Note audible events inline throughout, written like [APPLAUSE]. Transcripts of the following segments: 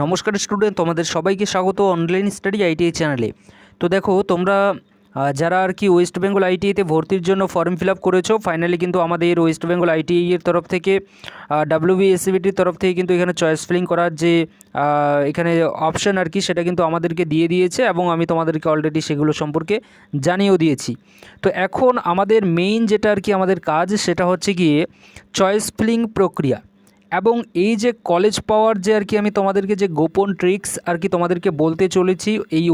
নমস্কার স্টুডেন্ট তোমাদের সবাইকে স্বাগত অনলাইন স্টাডি আইটিআই চ্যানেলে তো দেখো, তোমরা যারা আর কি ওয়েস্ট বেঙ্গল আইটিআইতে ভর্তির জন্য ফর্ম ফিল আপ করেছ ফাইনালি কিন্তু আমাদের ওয়েস্ট বেঙ্গল আইটিআই এর তরফ থেকে ডাব্লিউবিএসসিবিটির তরফ থেকে কিন্তু এখানে চয়েস ফিলিং করার যে এখানে অপশান আর কি, সেটা কিন্তু আমাদেরকে দিয়ে দিয়েছে এবং আমি তোমাদেরকে অলরেডি সেগুলো সম্পর্কে জানিয়েও দিয়েছি। তো এখন আমাদের মেইন যেটা আর কি আমাদের কাজ, সেটা হচ্ছে গিয়ে চয়েস ফিলিং প্রক্রিয়া। এবং এই যে কলেজ পাওয়ার যে আর কি আমি তোমাদেরকে যে গোপন ট্রিক্স আর কি তোমাদেরকে বলতে চলেছি, এই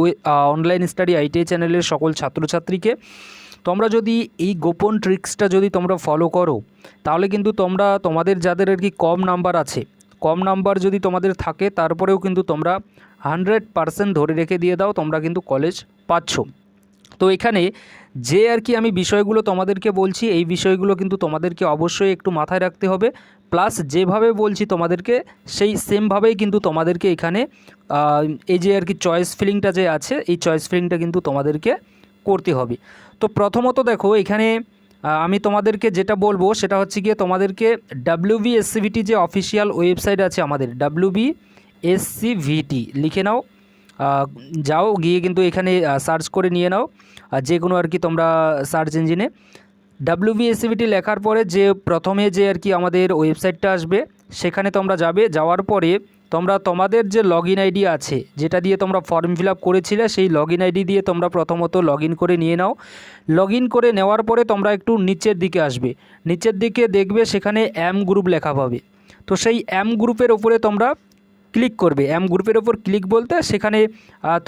অনলাইন স্টাডি আইটিআই চ্যানেলের সকল ছাত্রছাত্রীকে, তোমরা যদি এই গোপন ট্রিক্সটা যদি তোমরা ফলো করো, তাহলে কিন্তু তোমরা, তোমাদের যাদের আর কি কম নাম্বার আছে, কম নাম্বার যদি তোমাদের থাকে, তারপরেও কিন্তু তোমরা হান্ড্রেড পারসেন্ট ধরে রেখে দিয়ে দাও, তোমরা কিন্তু কলেজ পাচ্ছ। তো এখানে যে আর কি আমি বিষয়গুলো তোমাদেরকে বলছি, এই বিষয়গুলো কিন্তু তোমাদেরকে অবশ্যই একটু মাথায় রাখতে হবে। প্লাস যেভাবে বলছি তোমাদেরকে, সেই সেমভাবেই কিন্তু তোমাদেরকে এখানে এই যে আর কি চয়েস ফিলিংটা যে আছে, এই চয়েস ফিলিংটা কিন্তু তোমাদেরকে করতে হবে। তো প্রথমত দেখো, এখানে আমি তোমাদেরকে যেটা বলব সেটা হচ্ছে গিয়ে তোমাদেরকে ডাব্লিউবি যে অফিসিয়াল ওয়েবসাইট আছে আমাদের ডাব্লিউবি লিখে নাও। যাও, গিয়ে কিন্তু এখানে সার্চ করে নিয়ে নাও। যে কোনো আর কি তোমরা সার্চ ইঞ্জিনে ডাব্লিউবিএসসিবিটি লেখার পরে যে প্রথমে যে আর কি আমাদের ওয়েবসাইটটা আসবে, সেখানে তোমরা যাবে। যাওয়ার পরে তোমরা তোমাদের যে লগ আইডি আছে, যেটা দিয়ে তোমরা ফর্ম ফিল আপ করেছিলে, সেই লগ আইডি দিয়ে তোমরা প্রথমত লগ করে নিয়ে নাও। লগ করে নেওয়ার পরে তোমরা একটু নিচের দিকে আসবে। নিচের দিকে দেখবে সেখানে অ্যাম গ্রুপ লেখা পাবে। তো সেই অ্যাম গ্রুপের ওপরে তোমরা ক্লিক করবে। অ্যাম গ্রুপের ওপর ক্লিক বলতে সেখানে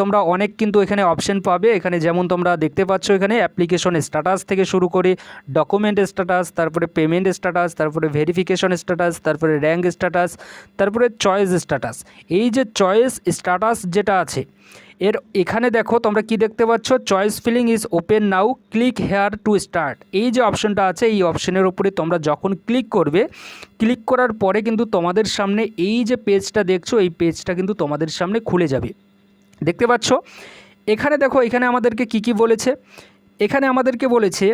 তোমরা অনেক কিন্তু এখানে অপশন পাবে। এখানে যেমন তোমরা দেখতে পাচ্ছ এখানে অ্যাপ্লিকেশন স্ট্যাটাস থেকে শুরু করে ডকুমেন্ট স্ট্যাটাস তারপরে পেমেন্ট স্ট্যাটাস তারপরে ভেরিফিকেশন স্ট্যাটাস তারপরে র্যাঙ্ক স্ট্যাটাস তারপরে চয়েস স্ট্যাটাস এই যে চয়েস স্ট্যাটাস যেটা আছে এর এখানে দেখো তোমরা কি দেখতে পাচ্ছ? Choice filling is open now click here to start এই যে অপশনটা আছে, এই অপশনের উপরে তোমরা যখন ক্লিক করবে ক্লিক করার পরে কিন্তু তোমাদের সামনে এই যে পেজটা দেখছ, এই পেজটা কিন্তু তোমাদের সামনে খুলে যাবে। দেখতে পাচ্ছ? এখানে দেখো, এখানে আমাদেরকে কি কি বলেছে? এখানে আমাদেরকে বলেছে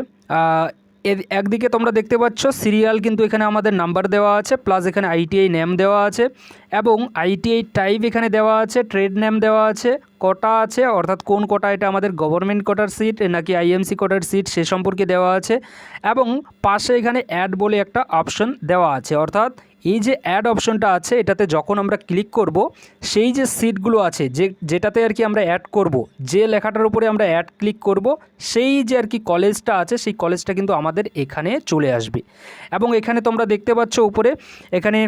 একদিকে তোমরা দেখতে পাচ্ছ সিরিয়াল কিন্তু এখানে আমাদের নাম্বার দেওয়া আছে প্লাস এখানে আইটিআই নেম দেওয়া আছে। এবং আইটিআই টাইপ এখানে দেওয়া আছে ট্রেড নেম দেওয়া আছে, কটা আছে, অর্থাৎ কোন কটা এটা আমাদের গভর্নমেন্ট কোটার সিট নাকি আইএমসি কোটার সিট সে সম্পর্কে দেওয়া আছে, এবং পাশে এখানে অ্যাড বলে একটা অপশন দেওয়া আছে। অর্থাৎ এই যে অ্যাড অপশনটা আছে, এটাতে যখন আমরা ক্লিক করব, সেই যে সিটগুলো আছে, যে, যেটাতে আর কি আমরা অ্যাড করব, যে লেখাটার উপরে আমরা অ্যাড ক্লিক করব, সেই যে আর কি কলেজটা আছে, সেই কলেজটা কিন্তু আমাদের এখানে চলে আসবে। এবং এখানে তোমরা দেখতে পাচ্ছ উপরে, এখানে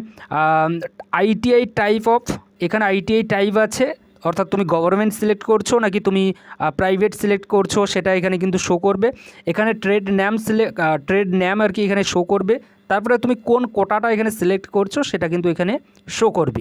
আইটিআই টাইপ অফ এখানে আইটিআই টাইপ আছে, অর্থাৎ তুমি গভর্নমেন্ট সিলেক্ট করছ নাকি তুমি প্রাইভেট সিলেক্ট করছ সেটা এখানে কিন্তু শো করবে। এখানে trade name select trade name আর কি এখানে শো করবে। তারপরে তুমি কোন কোটাটা এখানে সিলেক্ট করছ সেটা কিন্তু এখানে শো করবে।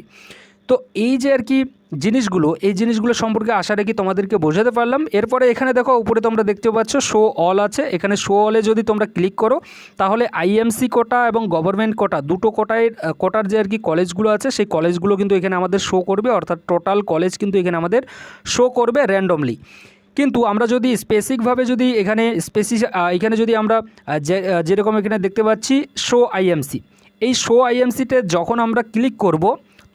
তো এই যে আর কি জিনিসগুলো, এই জিনিসগুলো সম্পর্কে আশা রেখে তোমাদেরকে বোঝাতে পারলাম। এরপরে এখানে দেখো, উপরে তোমরা দেখতে পাচ্ছ শো অল আছে। এখানে শো অলে যদি তোমরা ক্লিক করো, তাহলে আইএমসি কোটা এবং গভর্নমেন্ট কোটা, দুটো কোটায় কোটার যে আর কি কলেজগুলো আছে, সেই কলেজগুলো কিন্তু এখানে আমাদের শো করবে। অর্থাৎ টোটাল কলেজ কিন্তু এখানে আমাদের শো করবে র্যান্ডমলি কিন্তু আমরা যদি স্পেসিকভাবে যদি এখানে স্পেসি এখানে যদি আমরা যেরকম এখানে দেখতে পাচ্ছি শো আইএমসি এই শো আইএমসিতে যখন আমরা ক্লিক করব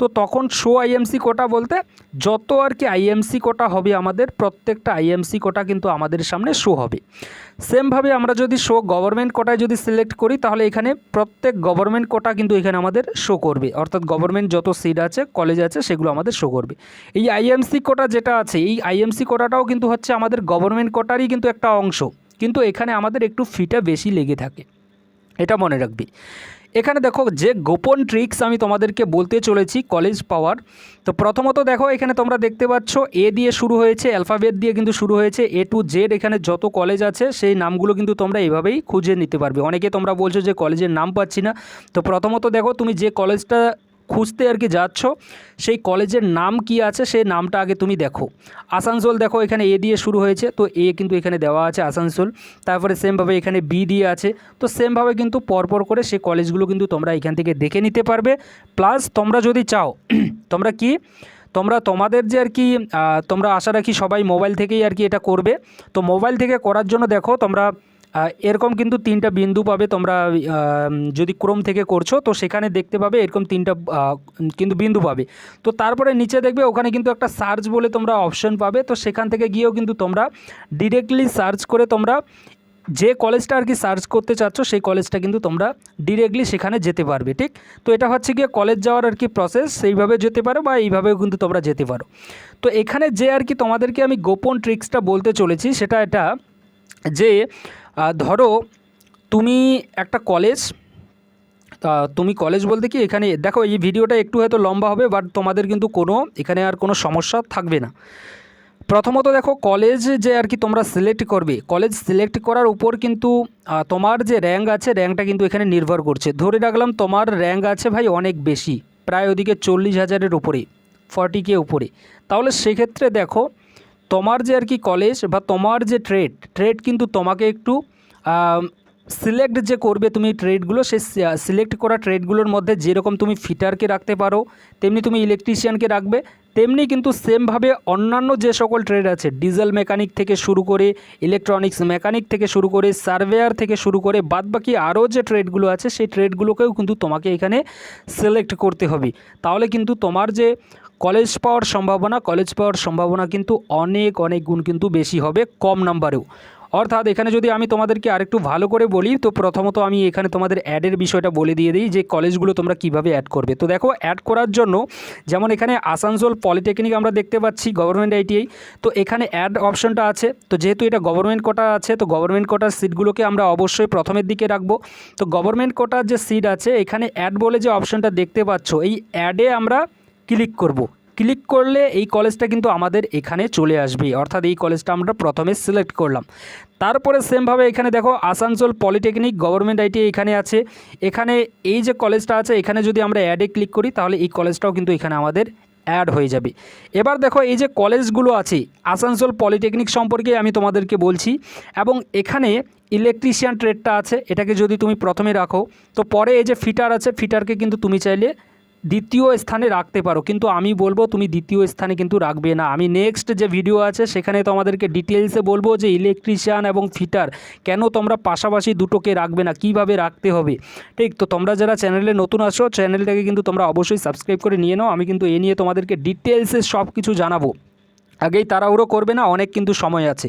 তো তখন শো আইএমসি কোটা বলতে যত আর কি আইএমসি কোটা হবে আমাদের, প্রত্যেকটা আইএমসি কোটা কিন্তু আমাদের সামনে শো হবে। সেমভাবে আমরা যদি শো গভর্নমেন্ট কোটায় যদি সিলেক্ট করি, তাহলে এখানে প্রত্যেক গভর্নমেন্ট কোটা কিন্তু এখানে আমাদের শো করবে। অর্থাৎ গভর্নমেন্ট যত সিট আছে কলেজ আছে, সেগুলো আমাদের শো করবে। এই আইএমসি কোটা যেটা আছে, এই আইএমসি কোটাটাও কিন্তু হচ্ছে আমাদের গভর্নমেন্ট কোটারই কিন্তু একটা অংশ। কিন্তু এখানে আমাদের একটু ফিটা বেশি লেগে থাকে। এটা মনে রাখবি। এখানে দেখো যে গোপন ট্রিক্স আমি তোমাদেরকে বলতে চলেছি কলেজ পাওয়ার তো প্রথমত দেখো, এখানে তোমরা দেখতে পাচ্ছ এ দিয়ে শুরু হয়েছে অ্যালফাবেট দিয়ে কিন্তু শুরু হয়েছে এ টু জেড এখানে যত কলেজ আছে, সেই নামগুলো কিন্তু তোমরা এভাবেই খুঁজে নিতে পারবে। অনেকে তোমরা বলছো যে কলেজের নাম পাচ্ছি না। তো প্রথমত দেখো, তুমি যে কলেজটা খুঁজতে আর কি যাচ্ছ, সেই কলেজের নাম কি আছে সেই নামটা আগে তুমি দেখো। আসানসোল দেখো, এখানে এ দিয়ে শুরু হয়েছে, তো এ কিন্তু এখানে দেওয়া আছে আসানসোল। তারপরে সেমভাবে এখানে বি দিয়ে আছে, তো সেমভাবে কিন্তু পরপর করে সেই কলেজগুলো কিন্তু তোমরা এখান থেকে দেখে নিতে পারবে। প্লাস তোমরা যদি চাও, [CLEARS THROAT] তোমরা কি, তোমরা তোমাদের যে আর কি তোমরা আশা রাখি সবাই মোবাইল থেকেই আর কি এটা করবে। তো মোবাইল থেকে করার জন্য দেখো, তোমরা এরকম কিন্তু তিনটা বিন্দু পাবে তোমরা যদি ক্রোম থেকে করছ, তো সেখানে দেখতে পাবে এরকম তিনটা কিন্তু বিন্দু পাবে। তো তারপরে নিচে দেখবে ওখানে কিন্তু একটা সার্চ বলে তোমরা অপশন পাবে, তো সেখান থেকে গিয়েও কিন্তু তোমরা ডিরেক্টলি সার্চ করে তোমরা যে কলেজটা আর কি সার্চ করতে চাচ্ছ, সেই কলেজটা কিন্তু তোমরা ডিরেক্টলি সেখানে যেতে পারবে, ঠিক? তো এটা হচ্ছে গিয়ে কলেজ যাওয়ার আর কি প্রসেস সেইভাবে যেতে পারো বা এইভাবেও কিন্তু তোমরা যেতে পারো। তো এখানে যে আর কি তোমাদেরকে আমি গোপন ট্রিক্সটা বলতে চলেছি, সেটা এটা যে ধরো তুমি একটা কলেজ তা তুমি কলেজ বলতে কি এখানে, দেখো এই ভিডিওটা একটু হয়তো লম্বা হবে বাট তোমাদের কিন্তু কোনো, এখানে আর কোনো সমস্যা থাকবে না। প্রথমত দেখো কলেজ যে আর কি তোমরা সিলেক্ট করবে কলেজ সিলেক্ট করার উপর কিন্তু তোমার যে র্যাঙ্ক আছে র্যাঙ্কটা কিন্তু এখানে নির্ভর করছে। ধরে রাখলাম তোমার র্যাঙ্ক আছে ভাই অনেক বেশি, প্রায় ওদিকে চল্লিশ হাজারের উপরে ফর্টি কে উপরে। তাহলে সেক্ষেত্রে দেখো তোমার যে আর কি কলেজ বা তোমার যে ট্রেড ট্রেড কিন্তু তোমাকে একটু সিলেক্ট যে করবে তুমি ট্রেডগুলো সেই সিলেক্ট করা ট্রেডগুলোর মধ্যে যেরকম তুমি ফিটারকে রাখতে পারো, তেমনি তুমি ইলেকট্রিশিয়ানকে রাখবে, তেমনি কিন্তু সেমভাবে অন্যান্য যে সকল ট্রেড আছে ডিজেল মেকানিক থেকে শুরু করে ইলেকট্রনিক্স মেকানিক থেকে শুরু করে সার্ভেয়ার থেকে শুরু করে, বাদবাকি আরও যে ট্রেডগুলো আছে, সেই ট্রেডগুলোকেও কিন্তু তোমাকে এখানে সিলেক্ট করতে হবে। তাহলে কিন্তু তোমার যে কলেজ পাওয়ার সম্ভাবনা, কলেজ পাওয়ার সম্ভাবনা কিন্তু অনেক অনেক গুণ কিন্তু বেশি হবে কম নাম্বারেও। অর্থাৎ এখানে যদি আমি তোমাদেরকে আরেকটু ভালো করে বলি, তো প্রথমত আমি এখানে তোমাদের অ্যাডের বিষয়টা বলে দিয়ে দিই যে কলেজগুলো তোমরা কীভাবে অ্যাড করবে। তো দেখো, অ্যাড করার জন্য যেমন এখানে আসানসোল পলিটেকনিক আমরা দেখতে পাচ্ছি, গভর্নমেন্ট আইটিআই। তো এখানে অ্যাড অপশনটা আছে। তো যেহেতু এটা গভর্নমেন্ট কোটা আছে, তো গভর্নমেন্ট কোটার সিটগুলোকে আমরা অবশ্যই প্রথমের দিকে রাখব। তো গভর্নমেন্ট কোটার যে সিট আছে, এখানে অ্যাড বলে যে অপশনটা দেখতে পাচ্ছ, এই অ্যাডে আমরা ক্লিক করব। ক্লিক করলে এই কলেজটা কিন্তু আমাদের এখানে চলে আসবে। অর্থাৎ এই কলেজটা আমরা প্রথমে সিলেক্ট করলাম। তারপরে সেমভাবে এখানে দেখো আসানসোল পলিটেকনিক গভর্নমেন্ট আইটি এখানে আছে। এখানে এই যে কলেজটা আছে, এখানে যদি আমরা অ্যাডে ক্লিক করি, তাহলে এই কলেজটাও কিন্তু এখানে আমাদের অ্যাড হয়ে যাবে। এবার দেখো এই যে কলেজগুলো আছে, আসানসোল পলিটেকনিক সম্পর্কে আমি তোমাদেরকে বলছি এবং এখানে ইলেকট্রিশিয়ান ট্রেডটা আছে। এটাকে যদি তুমি প্রথমে রাখো, তো পরে এই যে ফিটার আছে ফিটারকে কিন্তু তুমি চাইলে দ্বিতীয় স্থানে রাখতে পারো। কিন্তু আমি বলব, তুমি দ্বিতীয় স্থানে কিন্তু রাখবে না। আমি নেক্সট যে ভিডিও আছে, সেখানে তোমাদেরকে ডিটেলসে বলব যে ইলেকট্রিশিয়ান এবং ফিটার কেন তোমরা পাশাপাশি দুটোকে রাখবে না? কীভাবে রাখতে হবে? ঠিক? তো তোমরা যারা চ্যানেলে নতুন আসো চ্যানেলটাকে কিন্তু তোমরা অবশ্যই সাবস্ক্রাইব করে নিয়ে নাও। আমি কিন্তু এ নিয়ে তোমাদেরকে ডিটেলসে সব কিছু জানাব। আগেই তাড়াহুড়ো করবে না, অনেক কিন্তু সময় আছে।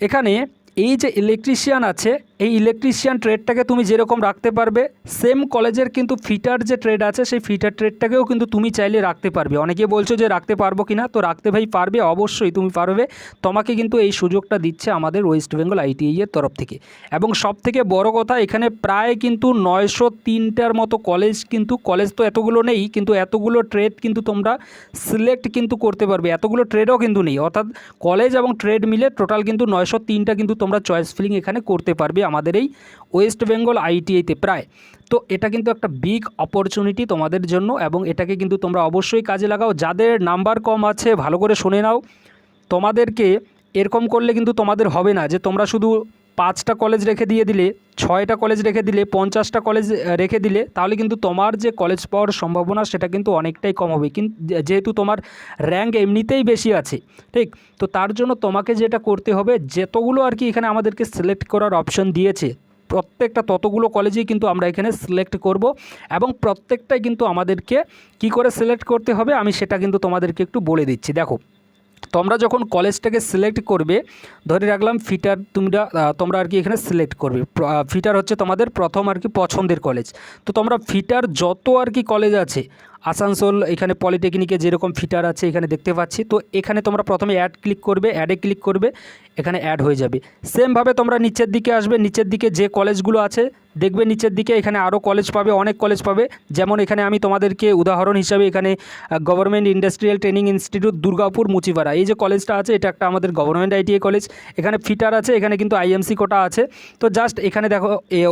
এখানে এই যে ইলেকট্রিশিয়ান আছে এই ইলেকট্রিশিয়ান ট্রেডটাকে তুমি যেরকম রাখতে পারবে সেম কলেজের কিন্তু ফিটার যে ট্রেড আছে, সেই ফিটার ট্রেডটাকেও কিন্তু তুমি চাইলে রাখতে পারবে। অনেকে বলছো যে রাখতে পারব কি না তো রাখতে ভাই পারবে, অবশ্যই তুমি পারবে। তোমাকে কিন্তু এই সুযোগটা দিচ্ছে আমাদের ওয়েস্ট বেঙ্গল আইটিআই এর তরফ থেকে। এবং সব থেকে বড় কথা, এখানে প্রায় কিন্তু নয়শো তিনটার মতো কলেজ কিন্তু কলেজ তো এতগুলো নেই, কিন্তু এতগুলো ট্রেড কিন্তু তোমরা সিলেক্ট কিন্তু করতে পারবে। এতগুলো ট্রেডও কিন্তু নেই। অর্থাৎ কলেজ এবং ট্রেড মিলে টোটাল কিন্তু নয়শো তিনটা কিন্তু তোমরা চয়েস ফিলিং এখানে করতে পারবে। আমাদের এই ওয়েস্ট বেঙ্গল আইটিআইতে প্রায়। তো এটা কিন্তু একটা বিগ অপরচুনিটি তোমাদের জন্য এবং এটাকে কিন্তু তোমরা অবশ্যই কাজে লাগাও। যাদের নাম্বার কম আছে, ভালো করে শুনে নাও। তোমাদেরকে এরকম করলে কিন্তু তোমাদের হবে না যে তোমরা শুধু পাঁচটা কলেজ রেখে দিয়ে দিলে, ছয়টা কলেজ রেখে দিলে, পঞ্চাশটা কলেজ রেখে দিলে, তাহলে কিন্তু তোমার যে কলেজ পাওয়ার সম্ভাবনা সেটা কিন্তু অনেকটাই কম হবে। কিন্তু যেহেতু তোমার র্যাঙ্ক এমনিতেই বেশি আছে, ঠিক? তো তার জন্য তোমাকে যেটা করতে হবে, যতগুলো আর কি এখানে আমাদেরকে সিলেক্ট করার অপশন দিয়েছে, প্রত্যেকটা ততগুলো কলেজেই কিন্তু আমরা এখানে সিলেক্ট করব এবং প্রত্যেকটাই কিন্তু আমাদেরকে কি করে সিলেক্ট করতে হবে, আমি সেটা কিন্তু তোমাদেরকে একটু বলে দিচ্ছি। দেখো তোমরা যখন কলেজটাকে সিলেক্ট করবে, ধরে রাখলাম ফিটার তোমরা তোমরা আর কি এখানে সিলেক্ট করবে। ফিটার হচ্ছে তোমাদের প্রথম আর কি পছন্দের কলেজ তো তোমরা ফিটার যত আর কি কলেজ আছে, আসানসোল, এখানে পলিটেকনিকে যেরকম ফিটার আছে, এখানে দেখতে পাচ্ছি। তো এখানে তোমরা প্রথমে অ্যাড ক্লিক করবে অ্যাডে ক্লিক করবে, এখানে অ্যাড হয়ে যাবে। সেমভাবে তোমরা নিচের দিকে আসবে, নিচের দিকে যে কলেজগুলো আছে দেখবে নিচের দিকে এখানে আরও কলেজ পাবে, অনেক কলেজ পাবে। যেমন এখানে আমি তোমাদেরকে উদাহরণ হিসাবে এখানে government industrial training institute Durgapur, Muchipara. এই যে কলেজটা আছে, এটা একটা আমাদের গভর্নমেন্ট আইটিআই কলেজ এখানে ফিটার আছে, এখানে কিন্তু আইএমসি কোটা আছে। তো জাস্ট এখানে দেখো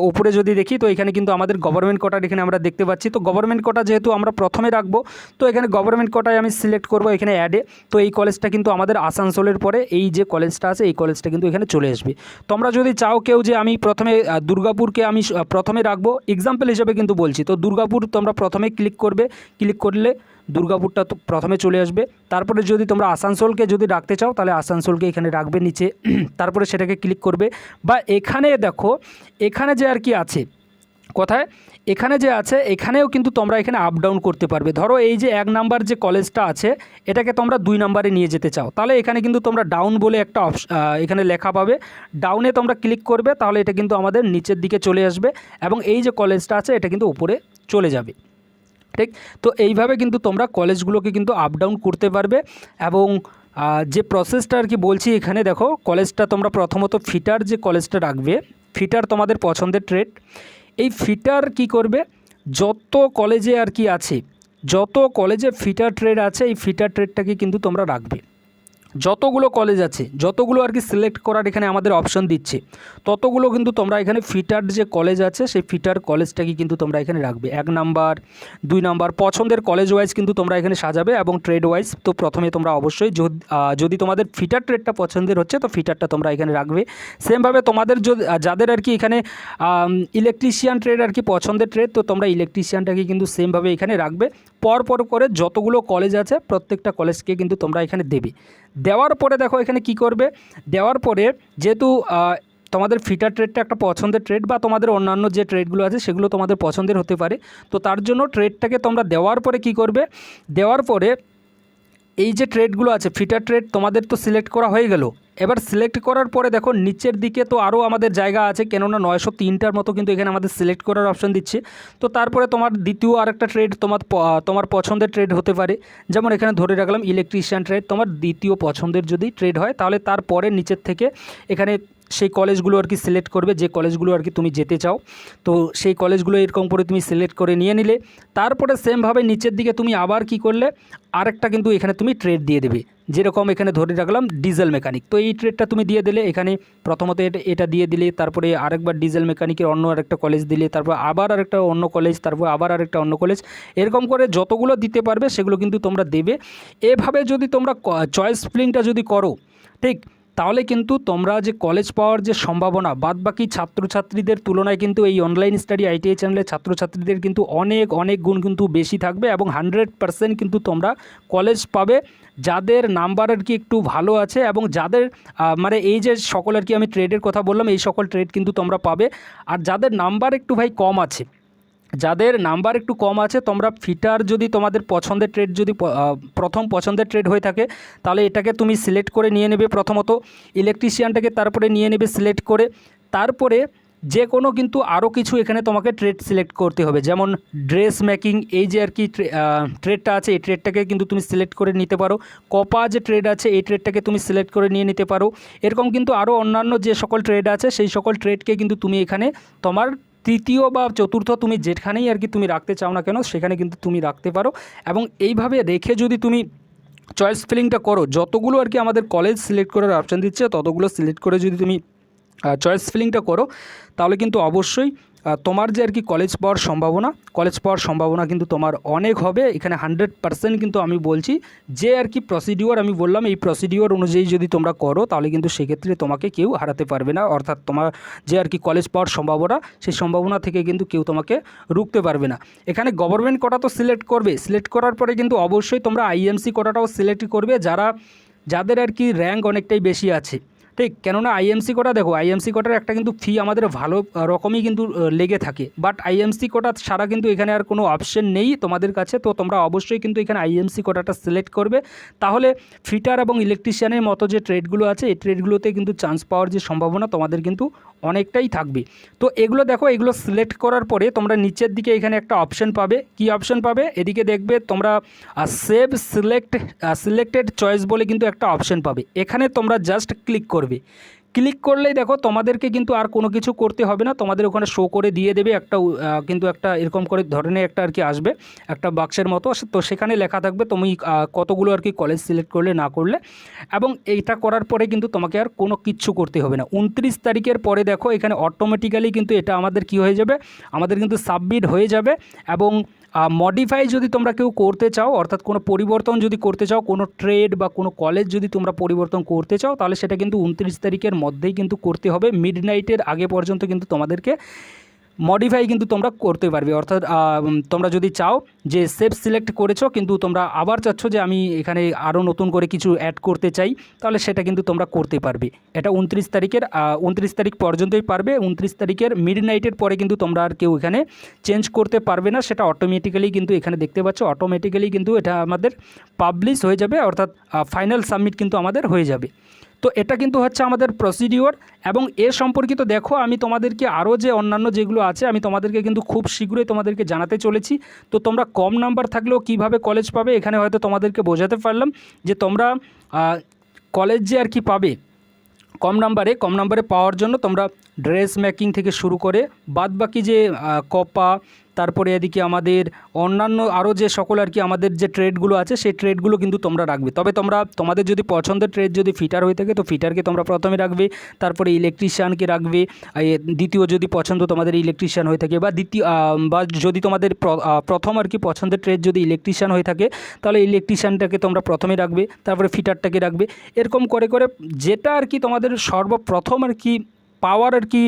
ওপরে যদি দেখি, তো এখানে কিন্তু আমাদের গভর্নমেন্ট কোটার এখানে আমরা দেখতে পাচ্ছি। তো গভর্নমেন্ট কোটা যেহেতু আমরা প্রথমে রাখব, তো এখানে গভর্নমেন্ট কোটায় আমি সিলেক্ট করব এখানে অ্যাডে তো এই কলেজটা কিন্তু আমাদের আসানসোলের পরে, এই যে কলেজটা আছে, এই কলেজটা কিন্তু এখানে চলে আসবে। তোমরা যদি চাও কেউ যে আমি প্রথমে দুর্গাপুরকে আমি প্রথমে রাখব এক্সাম্পল হিসেবে কিন্তু বলছি। তো দুর্গাপুর তোমরা প্রথমে ক্লিক করবে। ক্লিক করলে দুর্গাপুরটা তো প্রথমে চলে আসবে। তারপরে যদি তোমরা আসানসোলকে যদি রাখতে চাও, তাহলে আসানসোলকে এখানে রাখবে নিচে। [CLEARS THROAT] তারপরে সেটাকে ক্লিক করবে। বা এখানে দেখো, এখানে যে আর কি আছে কোথায়, এখানে যে আছে, এখানেও কিন্তু তোমরা এখানে আপ ডাউন করতে পারবে। ধরো এই যে এক নাম্বার যে কলেজটা আছে, এটাকে তোমরা দুই নাম্বারে নিয়ে যেতে চাও। তাহলে এখানে কিন্তু তোমরা ডাউন বলে একটা এখানে লেখা পাবে। ডাউনে তোমরা ক্লিক করবে, তাহলে এটা কিন্তু আমাদের নিচের দিকে চলে আসবে এবং এই যে কলেজটা আছে, এটা কিন্তু উপরে চলে যাবে। ঠিক? তো এইভাবে কিন্তু তোমরা কলেজগুলোকে কিন্তু আপ ডাউন করতে পারবে এবং যে প্রসেসটা আর কি বলছি এখানে দেখো কলেজটা তোমরা প্রথমত ফিটার যে কলেজটা রাখবে ফিটার তোমাদের পছন্দের ট্রেড এই ফিটার কি করবে? যত কলেজে আর কি আছে, যত কলেজে ফিটার ট্রেড আছে, এই ফিটার ট্রেডটাকে কিন্তু তোমরা রাখবে। যতগুলো কলেজ আছে, যতগুলো আর কি সিলেক্ট করার এখানে আমাদের অপশন দিচ্ছে, ততগুলো কিন্তু তোমরা এখানে ফিটার যে কলেজ আছে, সেই ফিটার কলেজটাকে কিন্তু তোমরা এখানে রাখবে। এক নাম্বার দুই নাম্বার পছন্দের কলেজ ওয়াইজ কিন্তু তোমরা এখানে সাজাবে এবং ট্রেড ওয়াইজ তো প্রথমে তোমরা অবশ্যই যদি তোমাদের ফিটার ট্রেডটা পছন্দের হচ্ছে, তো ফিটারটা তোমরা এখানে রাখবে। সেমভাবে তোমাদের যদি যাদের আর কি এখানে ইলেকট্রিশিয়ান ট্রেড আর কি পছন্দের ট্রেড তো তোমরা ইলেকট্রিশিয়ানটাকে কিন্তু সেমভাবে এখানে রাখবে। পর পর করে যতগুলো কলেজ আছে, প্রত্যেকটা কলেজকে কিন্তু তোমরা এখানে দেবে। দেওয়ার পরে দেখো এখানে কি করবে? দেওয়ার পরে যেহেতু তোমাদের ফিটার ট্রেডটা একটা পছন্দের ট্রেড বা তোমাদের অন্যান্য যে ট্রেডগুলো আছে, সেগুলো তোমাদের পছন্দের হতে পারে। তো তার জন্য ট্রেডটাকে তোমরা দেওয়ার পরে কি করবে? দেওয়ার পরে এই যে ট্রেডগুলো আছে ফিটার ট্রেড তোমাদের তো সিলেক্ট করা হয়ে গেল। এবার সিলেক্ট করার পরে দেখো, নিচের দিকে তো আরও আমাদের জায়গা আছে, কেননা নয়শো তিনটার মতো কিন্তু এখানে আমাদের সিলেক্ট করার অপশন দিচ্ছে। তো তারপরে তোমার দ্বিতীয় আরেকটা ট্রেড তোমার তোমার পছন্দের ট্রেড হতে পারে। যেমন এখানে ধরে রাখলাম ইলেকট্রিশিয়ান ট্রেড তোমার দ্বিতীয় পছন্দের যদি ট্রেড হয়, তাহলে তারপরে নিচের থেকে এখানে সেই কলেজগুলো আর কি সিলেক্ট করবে, যে কলেজগুলো আর কি তুমি যেতে চাও। তো সেই কলেজগুলো এরকম করে তুমি সিলেক্ট করে নিয়ে নিলে, তারপরে সেমভাবে নিচের দিকে তুমি আবার কি করলে, আরেকটা কিন্তু এখানে তুমি ট্রেড দিয়ে দেবে। যেরকম এখানে ধরে রাখলাম ডিজেল মেকানিক তো এই ট্রেডটা তুমি দিয়ে দিলে, এখানে প্রথমত এটা দিয়ে দিলে, তারপরে আরেকবার ডিজেল মেকানিকের অন্য আরেকটা কলেজ দিলে, তারপর আবার আরেকটা অন্য কলেজ তারপর আবার আরেকটা অন্য কলেজ এরকম করে যতগুলো দিতে পারবে, সেগুলো কিন্তু তোমরা দেবে। এভাবে যদি তোমরা চয়েস ফিলিংটা যদি করো, ঠিক তাহলে কিন্তু তোমরা যে কলেজ পাওয়ার যে সম্ভাবনা, বাদবাকি ছাত্রছাত্রীদের তুলনায় কিন্তু এই অনলাইন স্টাডি আইটিআই চ্যানেলের ছাত্রছাত্রীদের কিন্তু অনেক অনেক গুণ কিন্তু বেশি থাকবে এবং হান্ড্রেড পারসেন্ট কিন্তু তোমরা কলেজ পাবে। যাদের নাম্বার আর কি একটু ভালো আছে এবং যাদের মানে এই যে সকল আর কি আমি ট্রেডের কথা বললাম, এই সকল ট্রেড কিন্তু তোমরা পাবে। আর যাদের নাম্বার একটু ভাই কম আছে যাদের নাম্বার একটু কম আছে, তোমরা ফিটার যদি তোমাদের পছন্দের ট্রেড যদি প্রথম পছন্দের ট্রেড হয়ে থাকে, তাহলে এটাকে তুমি সিলেক্ট করে নিয়ে নেবে প্রথমত। ইলেকট্রিশিয়ানটাকে তারপরে নিয়ে নেবে সিলেক্ট করে। তারপরে যে কোনো কিন্তু আরও কিছু এখানে তোমাকে ট্রেড সিলেক্ট করতে হবে। যেমন ড্রেস মেকিং এই যে আর কি ট্রেডটা আছে, এই ট্রেডটাকে কিন্তু তুমি সিলেক্ট করে নিতে পারো। কপা যে ট্রেড আছে, এই ট্রেডটাকে তুমি সিলেক্ট করে নিয়ে নিতে পারো। এরকম কিন্তু আরও অন্যান্য যে সকল ট্রেড আছে, সেই সকল ট্রেডকে কিন্তু তুমি এখানে তোমার তৃতীয় বা চতুর্থ তুমি যেখানেই আর কি তুমি রাখতে চাও না কেন, সেখানে কিন্তু তুমি রাখতে পারো। এবং এইভাবে রেখে যদি তুমি চয়েস ফিলিংটা করো, যতগুলো আর কি আমাদের কলেজ সিলেক্ট করার অপশান দিচ্ছে, ততগুলো সিলেক্ট করে যদি তুমি চয়েস ফিলিংটা করো, তাহলে কিন্তু অবশ্যই তোমার যে আর কি কলেজ পাওয়ার সম্ভাবনা কলেজ পাওয়ার সম্ভাবনা কিন্তু তোমার অনেক হবে। এখানে হান্ড্রেড পার্সেন্ট কিন্তু আমি বলছি, যে আর কি প্রসিডিওর আমি বললাম, এই প্রসিডিওর অনুযায়ী যদি তোমরা করো, তাহলে কিন্তু সেক্ষেত্রে তোমাকে কেউ হারাতে পারবে না। অর্থাৎ তোমার যে আর কি কলেজ পাওয়ার সম্ভাবনা, সেই সম্ভাবনা থেকে কিন্তু কেউ তোমাকে রুখতে পারবে না। এখানে গভর্নমেন্ট কোটা তো সিলেক্ট করবে। সিলেক্ট করার পরে কিন্তু অবশ্যই তোমরা আইএমসি কোটাটাও সিলেক্ট করবে, যারা, যাদের আর কি র্যাঙ্ক অনেকটাই বেশি আছে। ঠিক, কেননা আইএমসি কোটা দেখো আইএমসি কোটার একটা কিন্তু ফি আমাদের ভালো রকমই কিন্তু লেগে থাকে। বাট আইএমসি কোটা ছাড়া কিন্তু এখানে আর কোনো অপশন নেই তোমাদের কাছে, তো তোমরা অবশ্যই কিন্তু এখানে আইএমসি কোটাটা সিলেক্ট করবে। তাহলে ফিটার এবং ইলেকট্রিশিয়ানের মতো যে ট্রেডগুলো আছে, এই ট্রেডগুলোতে কিন্তু চান্স পাওয়ার যে সম্ভাবনা তোমাদের কিন্তু অনেকটাই থাকবে। তো এগুলো দেখো, এগুলো সিলেক্ট করার পরে তোমরা নিচের দিকে এখানে একটা অপশন পাবে। কি অপশন পাবে? এদিকে দেখবে তোমরা সেভ সিলেক্ট সিলেক্টেড চয়েস বলে কিন্তু একটা অপশন পাবে। এখানে তোমরা জাস্ট ক্লিক করবে। ক্লিক করলেই দেখো তোমাদেরকে কিন্তু আর কোনো কিছু করতে হবে না। তোমাদের ওখানে শো করে দিয়ে দেবে একটা কিন্তু একটা এরকম করে ধরনের একটা আর কি আসবে, একটা বাক্সের মতো। তো সেখানে লেখা থাকবে তুমি কতগুলো আর কি কলেজ সিলেক্ট করলে, না করলে। এবং এইটা করার পরে কিন্তু তোমাকে আর কোনো কিচ্ছু করতে হবে না। উনত্রিশ তারিখের পরে দেখো এখানে অটোমেটিক্যালি কিন্তু এটা আমাদের কি হয়ে যাবে? আমাদের কিন্তু সাবমিট হয়ে যাবে এবং মডিফাই যদি তোমরা কেউ করতে চাও, অর্থাৎ কোনো পরিবর্তন যদি করতে চাও, কোনো ট্রেড বা কোনো কলেজ যদি তোমরা পরিবর্তন করতে চাও, তাহলে সেটা কিন্তু উনত্রিশ তারিখের মধ্যেই কিন্তু করতে হবে। মিড নাইটের আগে পর্যন্ত কিন্তু তোমাদেরকে মডিফাই কিন্তু তোমরা করতে পারবে। অর্থাৎ তোমরা যদি চাও যে সেভ সিলেক্ট করেছ, কিন্তু তোমরা আবার চাচ্ছ যে আমি এখানে আরও নতুন করে কিছু অ্যাড করতে চাই, তাহলে সেটা কিন্তু তোমরা করতে পারবে। এটা উনত্রিশ তারিখের উনত্রিশ তারিখ পর্যন্তই পারবে। উনত্রিশ তারিখের মিড নাইটের পরে কিন্তু তোমরা আর কেউ এখানে চেঞ্জ করতে পারবে না। সেটা অটোমেটিক্যালি কিন্তু এখানে দেখতে পাচ্ছ অটোমেটিক্যালি কিন্তু এটা আমাদের পাবলিশ হয়ে যাবে। অর্থাৎ ফাইনাল সাবমিট কিন্তু আমাদের হয়ে যাবে। তো এটা কিন্তু হচ্ছে আমাদের প্রসিডিওর এবং এ সম্পর্কিত দেখো, আমি তোমাদেরকে আরও যে অন্যান্য যেগুলো আছে, আমি তোমাদেরকে কিন্তু খুব শীঘ্রই তোমাদেরকে জানাতে চলেছি। তো তোমরা কম নাম্বার থাকলেও কীভাবে কলেজ পাবে, এখানে হয়তো তোমাদেরকে বোঝাতে পারলাম যে তোমরা কলেজ যে আর কি পাবে, কম নাম্বারে কম নাম্বারে পাওয়ার জন্য তোমরা ড্রেস মেকিং থেকে শুরু করে, বাদবাকি যে কপা তারপরে এদিকে আমাদের অন্যান্য আরও যে সকল আর কি আমাদের যে ট্রেডগুলো আছে, সেই ট্রেডগুলো কিন্তু তোমরা রাখবে। তবে তোমরা, তোমাদের যদি পছন্দের ট্রেড যদি ফিটার হয়ে থাকে, তো ফিটারকে তোমরা প্রথমে রাখবে, তারপরে ইলেকট্রিশিয়ানকে রাখবে দ্বিতীয় যদি পছন্দ তোমাদের ইলেকট্রিশিয়ান হয়ে থাকে, বা দ্বিতীয় বা যদি তোমাদের প্রথম আর কি পছন্দের ট্রেড যদি ইলেকট্রিশিয়ান হয়ে থাকে, তাহলে ইলেকট্রিশিয়ানটাকে তোমরা প্রথমে রাখবে, তারপরে ফিটারটাকে রাখবে। এরকম করে করে যেটা আর কি তোমাদের সর্বপ্রথম আর কি পাওয়ার আর কি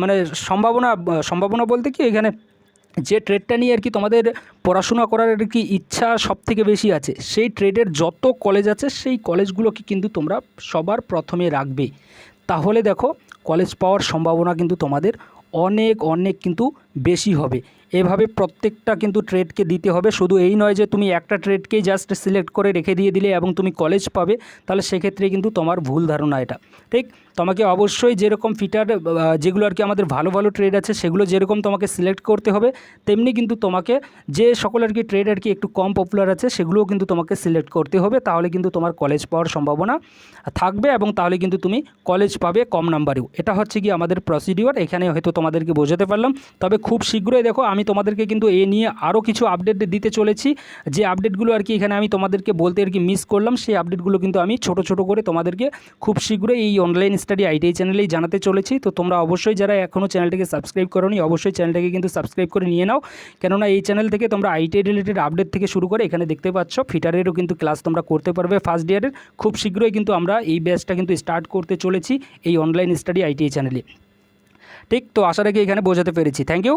মানে সম্ভাবনা সম্ভাবনা বলতে কি এখানে যে ট্রেডটা নিয়ে আর কি তোমাদের পড়াশোনা করার আর কি ইচ্ছা সব থেকে বেশি আছে, সেই ট্রেডের যত কলেজ আছে, সেই কলেজগুলোকে কিন্তু তোমরা সবার প্রথমে রাখবে তাহলে দেখো কলেজ পাওয়ার সম্ভাবনা কিন্তু তোমাদের অনেক অনেক কিন্তু বেশি হবে। এভাবে প্রত্যেকটা কিন্তু ট্রেডকে দিতে হবে। শুধু এই নয় যে তুমি একটা ট্রেডকেই জাস্ট সিলেক্ট করে রেখে দিয়ে দিলে এবং তুমি কলেজ পাবে, তাহলে সেক্ষেত্রে কিন্তু তোমার ভুল ধারণা এটা। ঠিক? তোমাকে অবশ্যই যেরকম ফিটার যেগুলো আর কি আমাদের ভালো ভালো ট্রেড আছে, সেগুলো যেরকম তোমাকে সিলেক্ট করতে হবে, তেমনি কিন্তু তোমাকে যে সকল আর কি ট্রেড আর কি একটু কম পপুলার আছে, সেগুলোও কিন্তু তোমাকে সিলেক্ট করতে হবে, তাহলে কিন্তু তোমার কলেজ পাওয়ার সম্ভাবনা থাকবে এবং তাহলে কিন্তু তুমি কলেজ পাবে কম নাম্বারেও এটা হচ্ছে কি আমাদের প্রসিডিওর এখানে হয়তো তোমাদেরকে বোঝাতে পারলাম। তবে খুব শীঘ্রই দেখো, আমি তোমাদেরকে কিন্তু এ নিয়ে আরও কিছু আপডেট দিতে চলেছি। যে আপডেটগুলো আর কি এখানে আমি তোমাদেরকে বলতে আর কি মিস করলাম, সেই আপডেটগুলো কিন্তু আমি ছোট ছোট করে তোমাদেরকে খুব শীঘ্রই এই অনলাইন স্টাডি আইটিআই চ্যানেলেই জানাতে চলেছি। তো তোমরা অবশ্যই যারা এখনও চ্যানেলটিকে সাবস্ক্রাইব করোনি, অবশ্যই চ্যানেলটাকে কিন্তু সাবস্ক্রাইব করে নিয়ে নাও। কেননা এই চ্যানেল থেকে তোমরা আইটিআই রিলেটেড আপডেট থেকে শুরু করে এখানে দেখতে পাচ্ছ ফিটারেরও কিন্তু ক্লাস তোমরা করতে পারবে ফার্স্ট ইয়ারের খুব শীঘ্রই কিন্তু আমরা এই ব্যাচটা কিন্তু স্টার্ট করতে চলেছি এই অনলাইন স্টাডি আইটিআই চ্যানেলে ঠিক, তো আশা রেখে এখানে বোঝাতে পেরেছি। Thank you